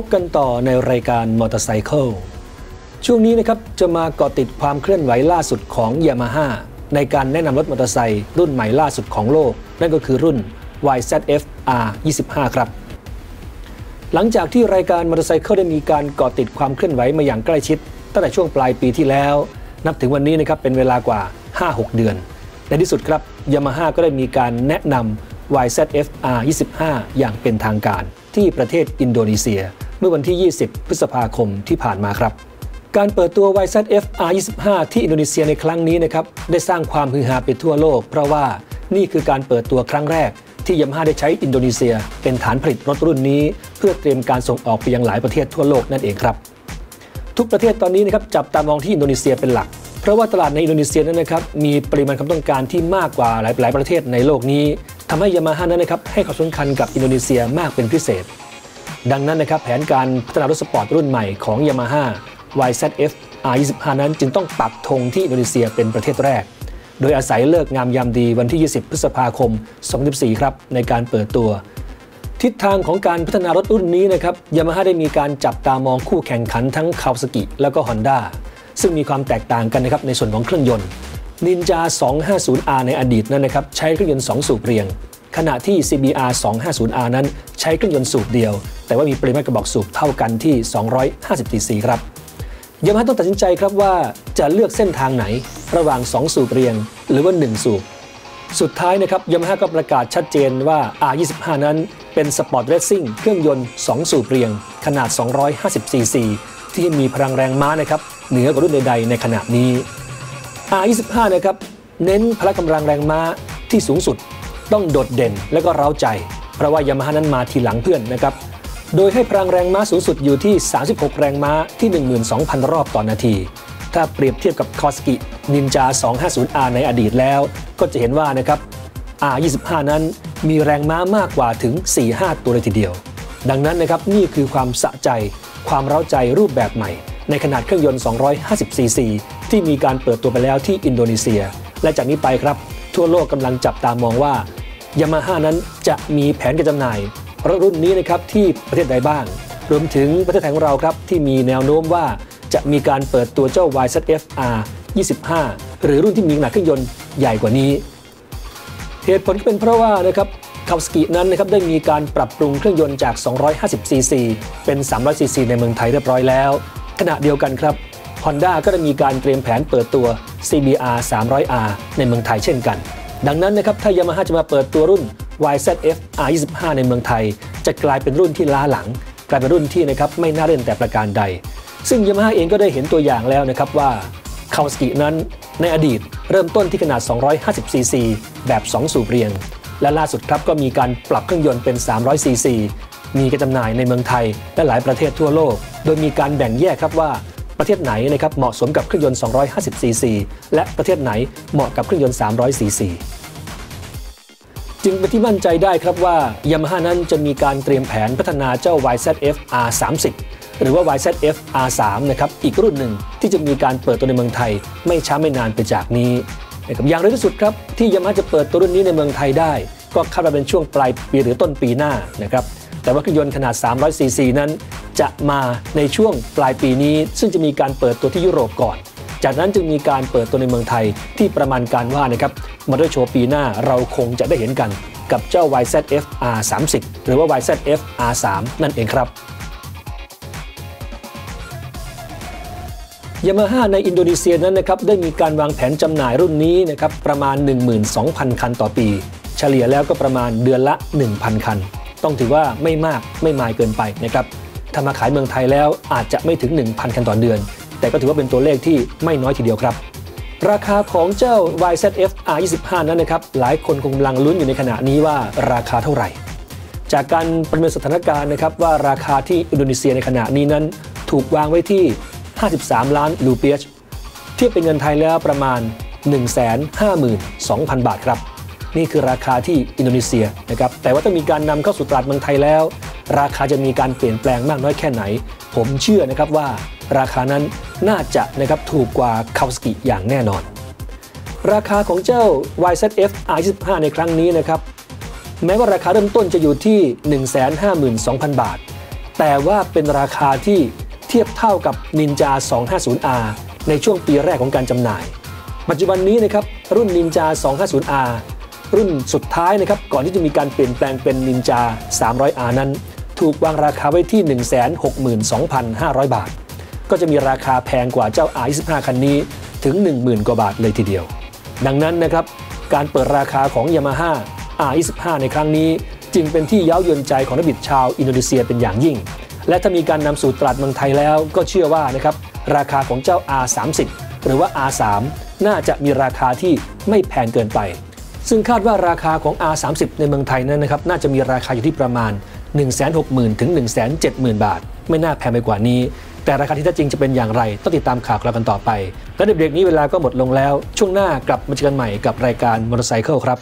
พบกันต่อในรายการมอเตอร์ไซค์ช่วงนี้นะครับจะมาเกาะติดความเคลื่อนไหวล่าสุดของยามาฮ่าในการแนะนำรถมอเตอร์ไซค์รุ่นใหม่ล่าสุดของโลก นั่นก็คือรุ่น YZF R25 ครับ หลังจากที่รายการมอเตอร์ไซค์ได้มีการเกาะติดความเคลื่อนไหวมาอย่างใกล้ชิด ตั้งแต่ช่วงปลายปีที่แล้ว นับถึงวันนี้นะครับเป็นเวลากว่า 5-6 เดือน ในที่สุดครับยามาฮ่าก็ได้มีการแนะนำ YZF R25 อย่างเป็นทางการที่ประเทศอินโดนีเซีย มื่อวันที่ 20 พฤษภาคมที่ผ่านมาครับ การเปิดตัว YZF R25 ที่อินโดนีเซียในครั้งนี้นะครับได้สร้างความฮือฮาไปทั่วโลก เพราะว่านี่คือการเปิดตัวครั้งแรก ที่ยามาฮ่าได้ใช้อินโดนีเซีย เป็นฐานผลิตรถรุ่นนี้ เพื่อเตรียมการส่งออกไปยังหลายประเทศทั่วโลกนั่นเองครับ ทุกประเทศตอนนี้นะครับจับตามองที่อินโดนีเซียเป็นหลักเพราะว่าตลาดในอินโดนีเซียนั้นนะครับมีปริมาณความต้องการที่มากกว่าหลายหลายประเทศในโลกนี้ทำให้ยามาฮ่านั้นนะครับให้ความสำคัญกับอินโดนีเซียมากเป็นพิเศษ ดังนั้นนะครับแผนการพัฒนารถสปอร์ตรุ่นใหม่ของ Yamaha YZF R25 นั้นจึงต้องปักธงที่อินโดนีเซียเป็นประเทศแรก โดยอาศัยเลิกงามยามดีวันที่ 20 พฤษภาคม 2014ครับ ในการเปิดตัว ทิศทางของการพัฒนารถรุ่นนี้นะครับยามาฮ่าได้มีการจับตามองคู่แข่งขันทั้งคาวสกิแล้วก็ Honda ซึ่งมีความแตกต่างกันนะครับในส่วนของเครื่องยนต์ Ninja 250R ในอดีตนั้นนะครับใช้เครื่องยนต์ 2 สูบเรียง ขณะที่ CBR 250R นั้นใช้เครื่องยนต์สูบเดียว แต่ว่ามีปริมาตรกระบอกสูบเท่ากันที่ 250 cc ครับยามาฮ่าต้องตัดสินใจครับว่าจะเลือกเส้นทางไหนระหว่าง 2 สูบเรียง หรือว่า 1 สูบ สุดท้ายนะครับยามาฮ่าก็ประกาศชัดเจนว่า R25 นั้นเป็นสปอร์ตเรซซิ่งเครื่องยนต์ 2 สูบเรียง ขนาด 250 cc ที่มีพลังแรงม้านะครับเหนือกว่ารุ่นใดๆในขณะนี้ R25 นะครับเน้นพละกำลังแรงม้าที่สูงสุด ต้องโดดเด่นและก็เร้าใจ เพราะว่ายามาฮ่านั้นมาทีหลังเพื่อนนะครับ โดยให้พลังแรงม้าสูงสุดอยู่ที่ 36 แรงม้าที่ 12,000 รอบต่อนาที ถ้าเปรียบเทียบกับคอสกินินจา 250R ในอดีตแล้ว ก็จะเห็นว่านะครับ R25 นั้นมีแรงม้ามากกว่าถึง 4-5 ตัวเลยทีเดียว ดังนั้นนะครับนี่คือความสะใจ ความเร้าใจรูปแบบใหม่ ในขนาดเครื่องยนต์ 250 ซีซี ที่มีการเปิดตัวไปแล้วที่อินโดนีเซีย และจากนี้ไปครับ ทั่วโลกกำลังจับตามองว่า ยามาฮ่านั้นจะมีแผนการจำหน่ายรถรุ่นนี้นะครับที่ประเทศใดบ้าง รวมถึงประเทศไทยของเราครับที่มีแนวโน้มว่าจะมีการเปิดตัวเจ้า YZF R 25 หรือรุ่นที่มีขนาดเครื่องยนต์ใหญ่กว่านี้ เหตุผลก็เป็นเพราะว่านะครับคาวสกินั้นนะครับได้มีการปรับปรุงเครื่องยนต์จาก 250 ซีซี เป็น 300 ซีซีในเมืองไทยเรียบร้อยแล้ว ขณะเดียวกันครับ Honda ก็ได้มีการเตรียมแผนเปิดตัว CBR 300R ในเมืองไทยเช่นกัน ดังนั้นนะครับถ้ายามาฮ่าจะมาเปิดตัวรุ่น YZF R25 ในเมืองไทย จะกลายเป็นรุ่นที่ล้าหลัง กลายเป็นรุ่นที่นะครับไม่น่าเล่นแต่ประการใด ซึ่งยามาฮ่าเองก็ได้เห็นตัวอย่างแล้วนะครับว่าคาวสกินั้นในอดีตเริ่มต้นที่ขนาด 250ซีซีแบบ 2 สูบเรียง และล่าสุดครับก็มีการปรับเครื่องยนต์เป็น 300ซีซีมีกระจำหน่ายในเมืองไทยและหลายประเทศทั่วโลก โดยมีการแบ่งแยกครับว่า ประเทศไหนนะครับเหมาะสมกับเครื่องยนต์ 250 ซีซี และประเทศไหนเหมาะกับเครื่องยนต์ 300 ซีซี จึงเป็นที่มั่นใจได้ครับว่ายามาฮ่านั้นจะมีการเตรียมแผนพัฒนาเจ้า YZF R30 หรือว่า YZF R3 นะครับอีกรุ่นหนึ่งที่จะมีการเปิดตัวในเมืองไทย ไม่ช้าไม่นานไปจากนี้นะครับอย่างเร็วที่สุดครับที่ยามาฮ่าจะเปิดตัวรุ่นนี้ในเมืองไทยได้ ก็คาดว่าเป็นช่วงปลายปีหรือต้นปีหน้านะครับ แต่ว่าเครื่องยนต์ขนาด 300ซีซีนั้น จะมาในช่วงปลายปีนี้ ซึ่งจะมีการเปิดตัวที่ยุโรปก่อน จากนั้นจึงมีการเปิดตัวในเมืองไทยที่ประมาณการว่านะครับมอเตอร์โชว์ปีหน้าเราคงจะได้เห็นกันกับเจ้า YZF R30 หรือว่า YZF R3 นั่นเองครับยามาฮ่าในอินโดนีเซียนั้นนะครับได้มีการวางแผนจำหน่ายรุ่นนี้นะครับประมาณ 12,000 คันต่อปี เฉลี่ยแล้วก็ประมาณเดือนละ 1,000 คัน ต้องถือว่าไม่มากไม่มายเกินไปนะครับถ้ามาขายเมืองไทยแล้วอาจจะไม่ถึง 1,000 คันต่อเดือน แต่ก็ถือว่าเป็นตัวเลขที่ไม่น้อยทีเดียวครับ ราคาของเจ้า YZF R25 นั้นนะครับหลายคนคงกำลังลุ้นอยู่ในขณะนี้ว่าราคาเท่าไหร่ จากการประเมินสถานการณ์นะครับว่าราคาที่อินโดนีเซียในขณะนี้นั้นถูกวางไว้ที่ 53 ล้านลูเปียชเทียบเป็นเงินไทยแล้วประมาณ 152,000 บาทครับ นี่คือราคาที่อินโดนีเซียนะครับแต่ว่าต้องมีการนำเข้าสู่ตลาดเมืองไทยแล้ว ราคาจะมีการเปลี่ยนแปลงมากน้อยแค่ไหน ผมเชื่อนะครับว่าราคานั้นน่าจะนะครับถูกกว่าคาวสกิอย่างแน่นอน ราคาของเจ้า YZF R25 ในครั้งนี้นะครับแม้ว่าราคาเริ่มต้นจะอยู่ที่ 152,000 บาท แต่ว่าเป็นราคาที่เทียบเท่ากับ Ninja 250R ในช่วงปีแรกของการจำหน่าย ปัจจุบันนี้นะครับรุ่น Ninja 250R รุ่นสุดท้ายนะครับก่อนที่จะมีการเปลี่ยนแปลงเป็น Ninja 300R นั้น ถูกวางราคาไว้ที่ 162,500 บาท ก็จะมีราคาแพงกว่าเจ้า R25 คันนี้ถึง 10,000 กว่าบาทเลยทีเดียว ดังนั้นนะครับการเปิดราคาของ Yamaha R25 ในครั้งนี้ จึงเป็นที่เย้ายวนใจของนักบิดชาวอินโดนีเซียเป็นอย่างยิ่ง และถ้ามีการนำสู่ตลาดเมืองไทยแล้วก็เชื่อว่านะครับราคาของเจ้า R30 หรือว่า R3 น่าจะมีราคาที่ไม่แพงเกินไป ซึ่งคาดว่าราคาของ R30 ในเมืองไทยนั้นนะครับน่าจะมีราคาอยู่ที่ประมาณ 160,000ถึง170,000 บาท ไม่น่าแพงไปกว่านี้ แต่ราคาที่แท้จริงจะเป็นอย่างไร ต้องติดตามข่าวเรากันต่อไป และในเบรกนี้เวลาก็หมดลงแล้ว ช่วงหน้ากลับมาเจอกันใหม่กับรายการมอเตอร์ไซค์ครับ